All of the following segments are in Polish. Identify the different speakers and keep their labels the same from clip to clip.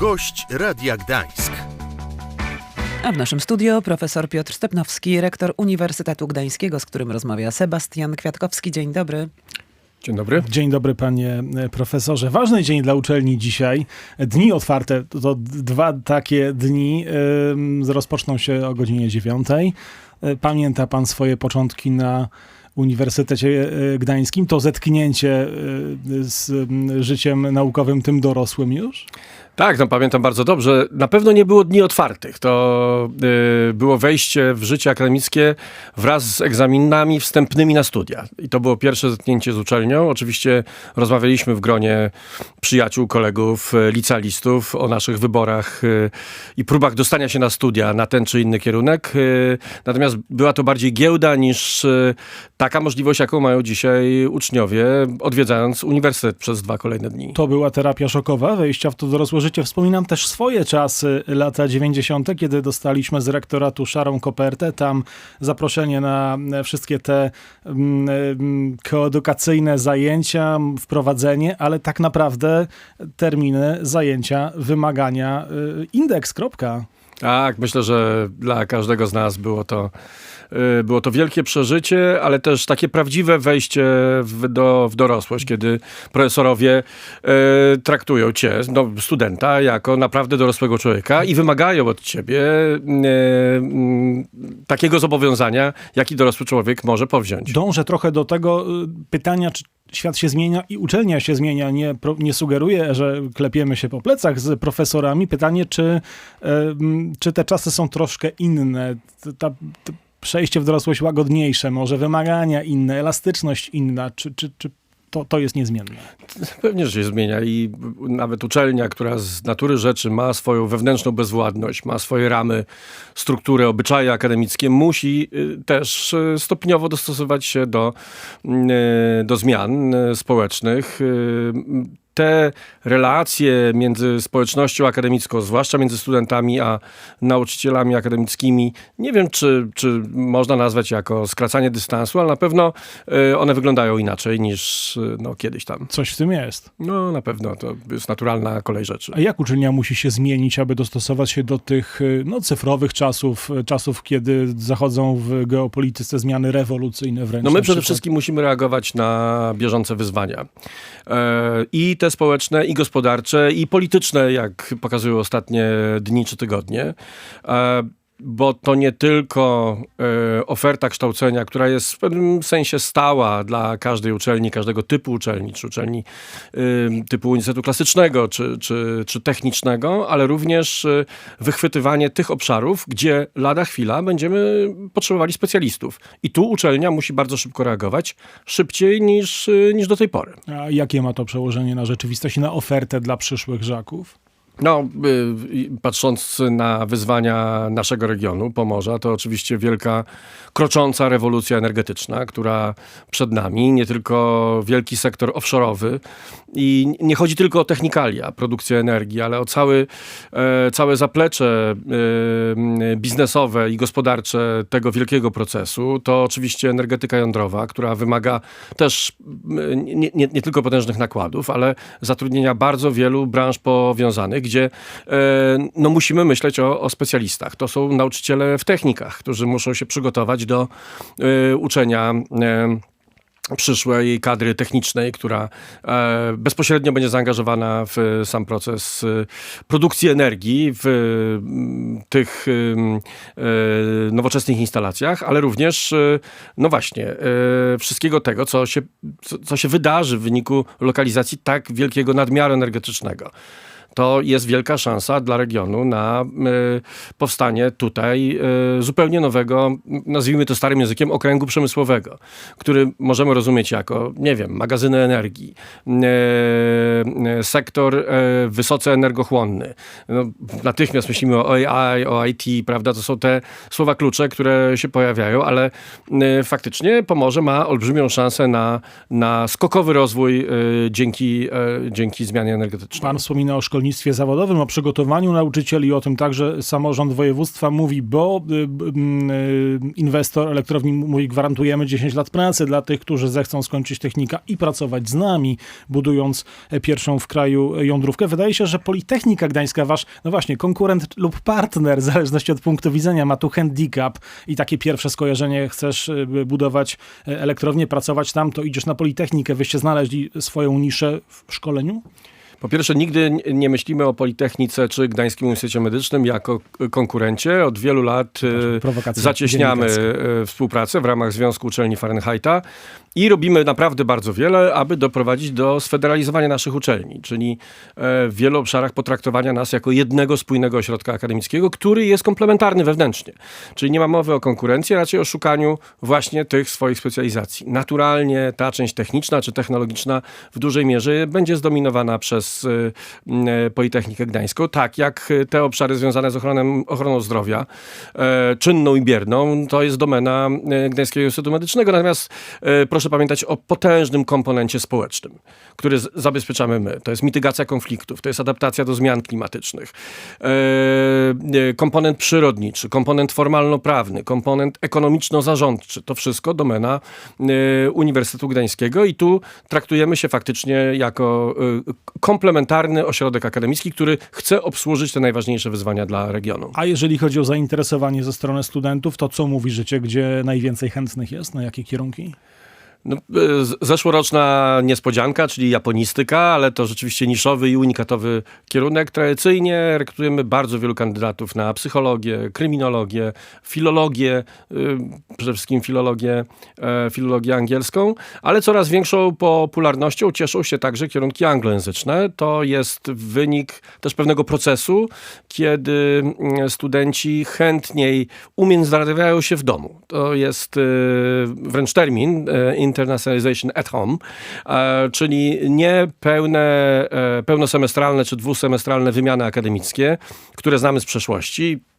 Speaker 1: Gość Radia Gdańsk.
Speaker 2: A w naszym studio profesor Piotr Stepnowski, rektor Uniwersytetu Gdańskiego, z którym rozmawia Sebastian Kwiatkowski. Dzień dobry.
Speaker 3: Dzień dobry.
Speaker 4: Dzień dobry panie e, profesorze. Ważny dzień dla uczelni dzisiaj. Dni otwarte to, to dwa takie dni. ym, rozpoczną się o godzinie dziewiątej. E, Pamięta pan swoje początki na Uniwersytecie e, Gdańskim? To zetknięcie e, z życiem naukowym tym dorosłym już?
Speaker 3: Tak, no pamiętam bardzo dobrze. Na pewno nie było dni otwartych. To y, było wejście w życie akademickie wraz z egzaminami wstępnymi na studia. I to było pierwsze zetknięcie z uczelnią. Oczywiście rozmawialiśmy w gronie przyjaciół, kolegów, y, licealistów o naszych wyborach y, i próbach dostania się na studia na ten czy inny kierunek. Y, natomiast była to bardziej giełda niż y, taka możliwość, jaką mają dzisiaj uczniowie, odwiedzając uniwersytet przez dwa kolejne dni.
Speaker 4: To była terapia szokowa wejścia w to dorosłe życie. Wspominam też swoje czasy, lata 90., kiedy dostaliśmy z rektoratu szarą kopertę. Tam zaproszenie na wszystkie te mm, mm, koedukacyjne zajęcia, wprowadzenie, ale tak naprawdę terminy, zajęcia, wymagania, y, indeks, kropka.
Speaker 3: Tak, myślę, że dla każdego z nas było to, y, było to wielkie przeżycie, ale też takie prawdziwe wejście w, do, w dorosłość, kiedy profesorowie y, traktują cię, no, studenta, jako naprawdę dorosłego człowieka i wymagają od ciebie y, takiego zobowiązania, jaki dorosły człowiek może powziąć.
Speaker 4: Dążę trochę do tego pytania, czy świat się zmienia i uczelnia się zmienia. Nie, nie sugeruję, że klepiemy się po plecach z profesorami. Pytanie, czy, czy te czasy są troszkę inne? Ta, t- przejście w dorosłość łagodniejsze, może wymagania inne, elastyczność inna, czy, czy, czy to, to jest niezmienne?
Speaker 3: Pewnie, że się zmienia i nawet uczelnia, która z natury rzeczy ma swoją wewnętrzną bezwładność, ma swoje ramy, struktury, obyczaje akademickie, musi y, też y, stopniowo dostosować się do, y, do zmian społecznych. Te relacje między społecznością akademicką, zwłaszcza między studentami a nauczycielami akademickimi, nie wiem, czy, czy można nazwać jako skracanie dystansu, ale na pewno y, one wyglądają inaczej niż y, no, kiedyś tam.
Speaker 4: Coś w tym jest.
Speaker 3: No na pewno, to jest naturalna kolej rzeczy.
Speaker 4: A jak uczelnia musi się zmienić, aby dostosować się do tych y, no, cyfrowych czasów, czasów, kiedy zachodzą w geopolityce zmiany rewolucyjne wręcz?
Speaker 3: No my przede wszystkim musimy reagować na bieżące wyzwania. E, I te społeczne, i gospodarcze, i polityczne, jak pokazują ostatnie dni czy tygodnie. Bo to nie tylko e, oferta kształcenia, która jest w pewnym sensie stała dla każdej uczelni, każdego typu uczelni, czy uczelni e, typu Uniwersytetu Klasycznego, czy, czy, czy technicznego, ale również e, wychwytywanie tych obszarów, gdzie lada chwila będziemy potrzebowali specjalistów. I tu uczelnia musi bardzo szybko reagować, szybciej niż, niż do tej pory.
Speaker 4: A jakie ma to przełożenie na rzeczywistość i na ofertę dla przyszłych żaków?
Speaker 3: No, y, patrząc na wyzwania naszego regionu, Pomorza, to oczywiście wielka, krocząca rewolucja energetyczna, która przed nami, nie tylko wielki sektor offshore'owy i nie chodzi tylko o technikalia, produkcję energii, ale o cały, e, całe zaplecze e, biznesowe i gospodarcze tego wielkiego procesu. To oczywiście energetyka jądrowa, która wymaga też nie, nie, nie tylko potężnych nakładów, ale zatrudnienia bardzo wielu branż powiązanych, gdzie e, no, musimy myśleć o, o specjalistach. To są nauczyciele w technikach, którzy muszą się przygotować do e, uczenia. E, przyszłej kadry technicznej, która bezpośrednio będzie zaangażowana w sam proces produkcji energii w tych nowoczesnych instalacjach, ale również, no właśnie, wszystkiego tego, co się, co się wydarzy w wyniku lokalizacji tak wielkiego nadmiaru energetycznego to jest wielka szansa dla regionu na y, powstanie tutaj y, zupełnie nowego, nazwijmy to starym językiem, okręgu przemysłowego, który możemy rozumieć jako, nie wiem, magazyny energii, y, sektor wysoce energochłonny. No, natychmiast myślimy o AI, o IT, prawda? To są te słowa klucze, które się pojawiają, ale faktycznie Pomorze ma olbrzymią szansę na, na skokowy rozwój dzięki, dzięki zmianie energetycznej.
Speaker 4: Pan wspomina o szkolnictwie szkolnictwie zawodowym, o przygotowaniu nauczycieli, o tym także samorząd województwa mówi, bo y, m, y, inwestor elektrowni mówi, gwarantujemy 10 lat pracy dla tych, którzy zechcą skończyć technika i pracować z nami, budując e, pierwszą w kraju e, jądrówkę. Wydaje się, że Politechnika Gdańska, wasz, no właśnie, konkurent lub partner, w zależności od punktu widzenia, ma tu handicap i takie pierwsze skojarzenie, chcesz y, budować e, elektrownię, pracować tam, to idziesz na Politechnikę. Wyście znaleźli swoją niszę w szkoleniu?
Speaker 3: Po pierwsze, nigdy nie myślimy o Politechnice czy Gdańskim Uniwersytecie Medycznym jako konkurencie. Od wielu lat
Speaker 4: prowokacja
Speaker 3: zacieśniamy e, współpracę w ramach Związku Uczelni Fahrenheita i robimy naprawdę bardzo wiele, aby doprowadzić do sfederalizowania naszych uczelni, czyli e, w wielu obszarach potraktowania nas jako jednego spójnego ośrodka akademickiego, który jest komplementarny wewnętrznie. Czyli nie ma mowy o konkurencji, raczej o szukaniu właśnie tych swoich specjalizacji. Naturalnie ta część techniczna czy technologiczna w dużej mierze będzie zdominowana przez e, m, e, Politechnikę Gdańską, tak jak e, te obszary związane z ochroną, ochroną zdrowia, e, czynną i bierną, to jest domena Gdańskiego Instytutu Medycznego. Natomiast proszę pamiętać o potężnym komponencie społecznym, który zabezpieczamy my. To jest mitygacja konfliktów, to jest adaptacja do zmian klimatycznych, e, komponent przyrodniczy, komponent formalno-prawny, komponent ekonomiczno-zarządczy. To wszystko domena Uniwersytetu Gdańskiego i tu traktujemy się faktycznie jako e, komplementarny ośrodek akademicki, który chce obsłużyć te najważniejsze wyzwania dla regionu.
Speaker 4: A jeżeli chodzi o zainteresowanie ze strony studentów, to co mówi życie, gdzie najwięcej chętnych jest, na jakie kierunki?
Speaker 3: No, e, zeszłoroczna niespodzianka, czyli japonistyka, ale to rzeczywiście niszowy i unikatowy kierunek. Tradycyjnie rekrutujemy bardzo wielu kandydatów na psychologię, kryminologię, filologię, y, przede wszystkim filologię, e, filologię angielską, ale coraz większą popularnością cieszą się także kierunki anglojęzyczne. To jest wynik też pewnego procesu, kiedy mm, studenci chętniej umiędzynarodawiają się w domu. To jest wręcz termin e, internationalization at home, e, czyli nie pełne, e, pełnosemestralne czy dwusemestralne wymiany akademickie, które znamy z przeszłości.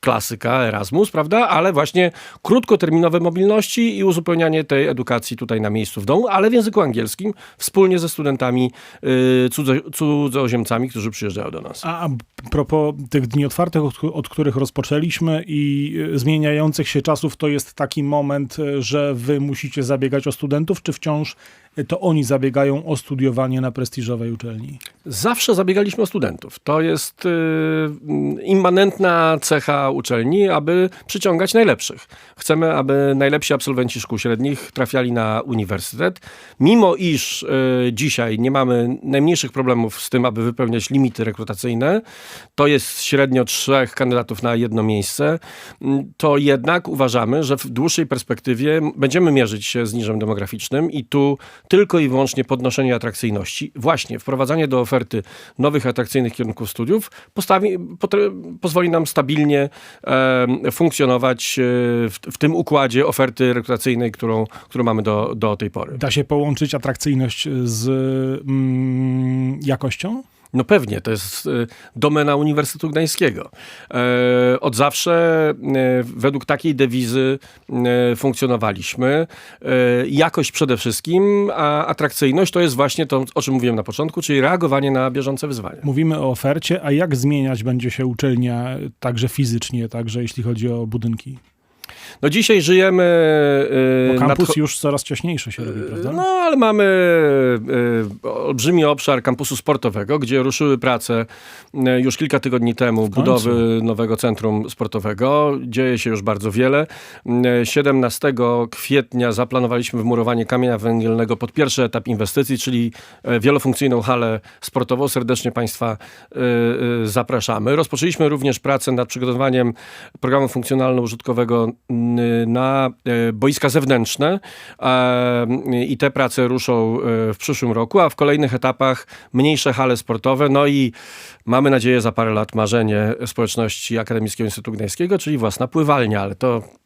Speaker 3: Klasyka, Erasmus, prawda? Ale właśnie krótkoterminowe mobilności i uzupełnianie tej edukacji tutaj na miejscu w domu, ale w języku angielskim, wspólnie ze studentami y, cudzo, cudzoziemcami, którzy przyjeżdżają do nas.
Speaker 4: A a propos tych dni otwartych, od, od których rozpoczęliśmy i y, zmieniających się czasów, to jest taki moment, y, że wy musicie zabiegać o studentów, czy wciąż to oni zabiegają o studiowanie na prestiżowej uczelni?
Speaker 3: Zawsze zabiegaliśmy o studentów. To jest y, mm, immanentna cecha uczelni, aby przyciągać najlepszych. Chcemy, aby najlepsi absolwenci szkół średnich trafiali na uniwersytet. Mimo iż y, dzisiaj nie mamy najmniejszych problemów z tym, aby wypełniać limity rekrutacyjne, to jest średnio trzech kandydatów na jedno miejsce, mm, to jednak uważamy, że w dłuższej perspektywie będziemy mierzyć się z niżem demograficznym i tu tylko i wyłącznie podnoszenie atrakcyjności, właśnie wprowadzanie do oferty nowych atrakcyjnych kierunków studiów postawi, pozwoli nam stabilnie e, funkcjonować w, w tym układzie oferty rekrutacyjnej, którą, którą mamy do, do tej pory.
Speaker 4: Da się połączyć atrakcyjność z mm, jakością?
Speaker 3: No pewnie, to jest e, domena Uniwersytetu Gdańskiego. E, Od zawsze e, według takiej dewizy e, funkcjonowaliśmy. Jakość przede wszystkim, a atrakcyjność to jest właśnie to, o czym mówiłem na początku, czyli reagowanie na bieżące wyzwania.
Speaker 4: Mówimy o ofercie, a jak zmieniać będzie się uczelnia także fizycznie, także jeśli chodzi o budynki?
Speaker 3: No dzisiaj żyjemy... e,
Speaker 4: Bo kampus
Speaker 3: nadcho-
Speaker 4: już coraz ciaśniejszy się robi, prawda?
Speaker 3: No, ale mamy e, olbrzymi obszar kampusu sportowego, gdzie ruszyły prace już kilka tygodni temu budowy nowego centrum sportowego. Dzieje się już bardzo wiele. E, 17 kwietnia zaplanowaliśmy wmurowanie kamienia węgielnego pod pierwszy etap inwestycji, czyli e, wielofunkcyjną halę sportową. Serdecznie Państwa zapraszamy. Rozpoczęliśmy również pracę nad przygotowaniem programu funkcjonalno-użytkowego na e, boiska zewnętrzne i te prace ruszą e, w przyszłym roku, a w kolejnych etapach mniejsze hale sportowe, no i mamy nadzieję za parę lat marzenie społeczności Akademickiego Instytutu Gdańskiego, czyli własna pływalnia, ale to y,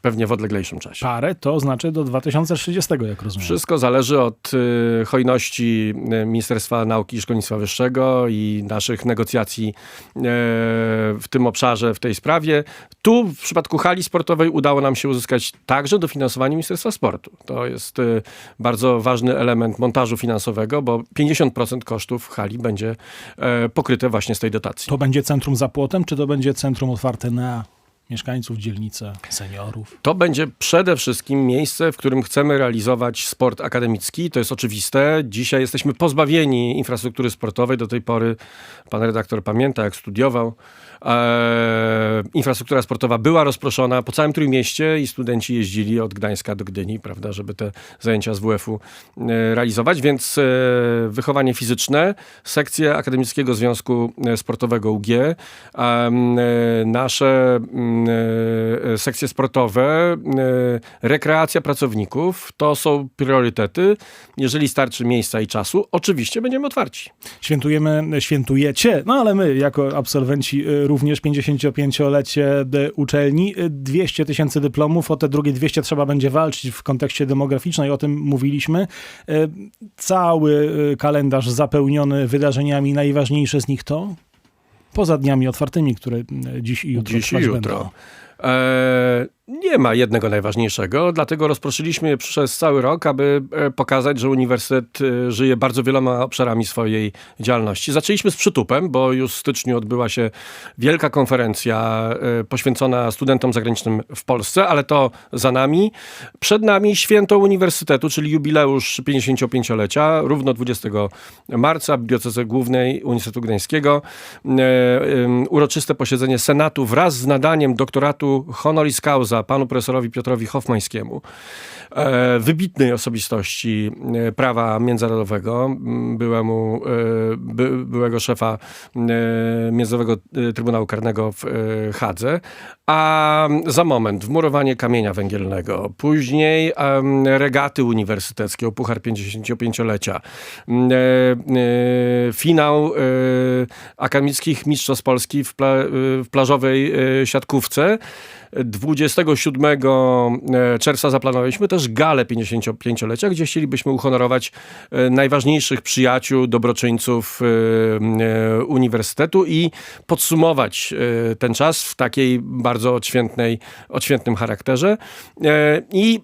Speaker 3: pewnie w odleglejszym czasie.
Speaker 4: Parę to znaczy do 2030, jak rozumiem.
Speaker 3: Wszystko zależy od y, hojności y, Ministerstwa Nauki i Szkolnictwa Wyższego i naszych negocjacji y, w tym obszarze, w tej sprawie. Tu w przypadku hali sportowej udało nam się uzyskać także dofinansowanie Ministerstwa Sportu. To jest y, bardzo ważny element montażu finansowego, bo 50% kosztów hali będzie pokryte właśnie z tej dotacji.
Speaker 4: To będzie centrum za płotem, czy to będzie centrum otwarte na mieszkańców, dzielnicę, seniorów?
Speaker 3: To będzie przede wszystkim miejsce, w którym chcemy realizować sport akademicki. To jest oczywiste. Dzisiaj jesteśmy pozbawieni infrastruktury sportowej. Do tej pory pan redaktor pamięta, jak studiował. E, infrastruktura sportowa była rozproszona po całym Trójmieście i studenci jeździli od Gdańska do Gdyni, prawda, żeby te zajęcia z WF-u e, realizować. Więc e, wychowanie fizyczne, sekcje Akademickiego Związku Sportowego UG, em, e, nasze e, sekcje sportowe, e, rekreacja pracowników, to są priorytety. Jeżeli starczy miejsca i czasu, oczywiście będziemy otwarci.
Speaker 4: Świętujemy, świętujecie, no ale my jako absolwenci również 55-lecie y, uczelni, y, 200 tysięcy dyplomów, o te drugie 200 trzeba będzie walczyć w kontekście demograficznym i o tym mówiliśmy. Cały kalendarz zapełniony wydarzeniami, najważniejsze z nich to? Poza dniami otwartymi, które y, dziś i jutro
Speaker 3: Dziś i jutro.
Speaker 4: będą.
Speaker 3: E, nie ma jednego najważniejszego, dlatego rozproszyliśmy je przez cały rok, aby e, pokazać, że uniwersytet e, żyje bardzo wieloma obszarami swojej działalności. Zaczęliśmy z przytupem, bo już w styczniu odbyła się wielka konferencja e, poświęcona studentom zagranicznym w Polsce, ale to za nami. Przed nami święto uniwersytetu, czyli jubileusz 55-lecia, równo 20 marca w Bibliotece Głównej Uniwersytetu Gdańskiego. Uroczyste posiedzenie Senatu wraz z nadaniem doktoratu honoris causa panu profesorowi Piotrowi Hoffmańskiemu, e, wybitnej osobistości e, prawa międzynarodowego, byłemu, e, by, byłego szefa Międzynarodowego Trybunału Karnego w Hadze, a za moment wmurowanie kamienia węgielnego, później regaty uniwersyteckie Puchar 55-lecia, m, e, e, finał akademickich mistrzostw Polski w, pla, w plażowej siatkówce. 27 e, czerwca zaplanowaliśmy też galę 55-lecia, gdzie chcielibyśmy uhonorować e, najważniejszych przyjaciół, dobroczyńców e, uniwersytetu i podsumować ten czas w takiej bardzo odświętnej, odświętnym charakterze. I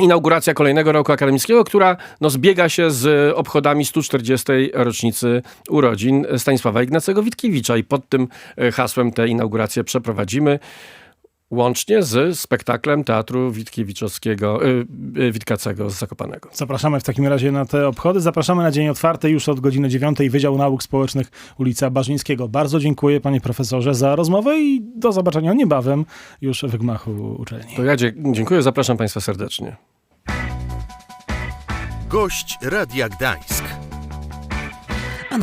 Speaker 3: inauguracja kolejnego roku akademickiego, która no, zbiega się z obchodami 140. rocznicy urodzin Stanisława Ignacego Witkiewicza i pod tym e, hasłem tę inaugurację przeprowadzimy. Łącznie z spektaklem Teatru Witkiewiczowskiego, y, y, Witkacego z Zakopanego.
Speaker 4: Zapraszamy w takim razie na te obchody. Zapraszamy na dzień otwarty już od godziny 9 Wydział Nauk Społecznych ulica Barzyńskiego. Bardzo dziękuję panie profesorze za rozmowę i do zobaczenia niebawem już w gmachu uczelni.
Speaker 3: To ja dziękuję, zapraszam Państwa serdecznie.
Speaker 1: Gość Radia Gdańsk.